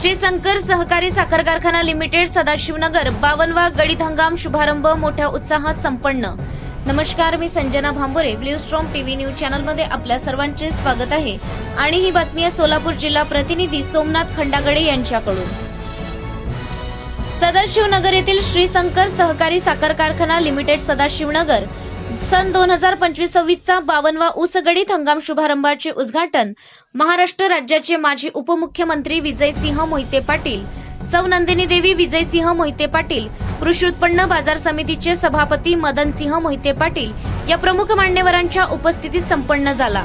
श्रीशंकर सहकारी साखर कारखाना लिमिटेड सदाशिवनगर बावनवा गडीत हंगाम शुभारंभ मोठ्या उत्साहात संपन्न. नमस्कार मी Sanjana Bhambore blue storm TV news चॅनलमध्ये आपल्या सर्वांचे स्वागत आहे. आणि ही बातमी आहे सोलापूर जिल्हा प्रतिनिधी सोमनाथ खंडागडे यांच्याकडून. सदाशिवनगर येथील श्रीशंकर सहकारी साखर कारखाना लिमिटेड सदाशिवनगर सन दोन हजार पंचवीस सव्वीसचा बावनवा ऊसगडीत हंगाम शुभारंभाचे उद्घाटन महाराष्ट्र राज्याचे माजी उपमुख्यमंत्री विजयसिंह मोहिते पाटील सौ नंदिनी देवी विजयसिंह मोहिते पाटील कृषी उत्पन्न बाजार समितीचे सभापती मदनसिंह मोहिते पाटील या प्रमुख मान्यवरांच्या उपस्थितीत संपन्न झाला.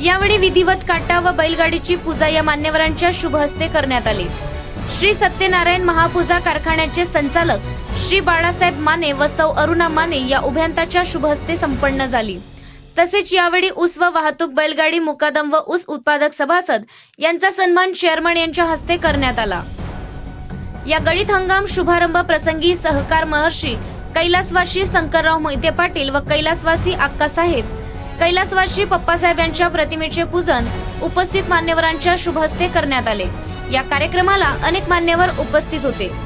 यावेळी विधिवत काटा व बैलगाडीची पूजा या मान्यवरांच्या शुभ हस्ते करण्यात आली. श्री सत्यनारायण महापूजा कारखान्याचे संचालक श्री बाळासाहेब माने व सौ अरुणा माने या उभयंताच्या शुभहस्ते संपन्न झाली. तसेच यावेळी ऊस व वाहतूक बैलगाडी मुकादम व ऊस उत्पादक सभासद यांचा सन्मान चेअरमन यांच्या हस्ते करण्यात आला. या गळीत हंगाम शुभारंभ प्रसंगी सहकार महर्षी कैलासवासी शंकरराव मोहिते पाटील व कैलासवासी अक्कासाहेब कैलासवासी पप्पासाहेब यांच्या प्रतिमेचे पूजन उपस्थित मान्यवरांच्या शुभहस्ते करण्यात आले. या कार्यक्रमाला अनेक मान्यवर उपस्थित होते.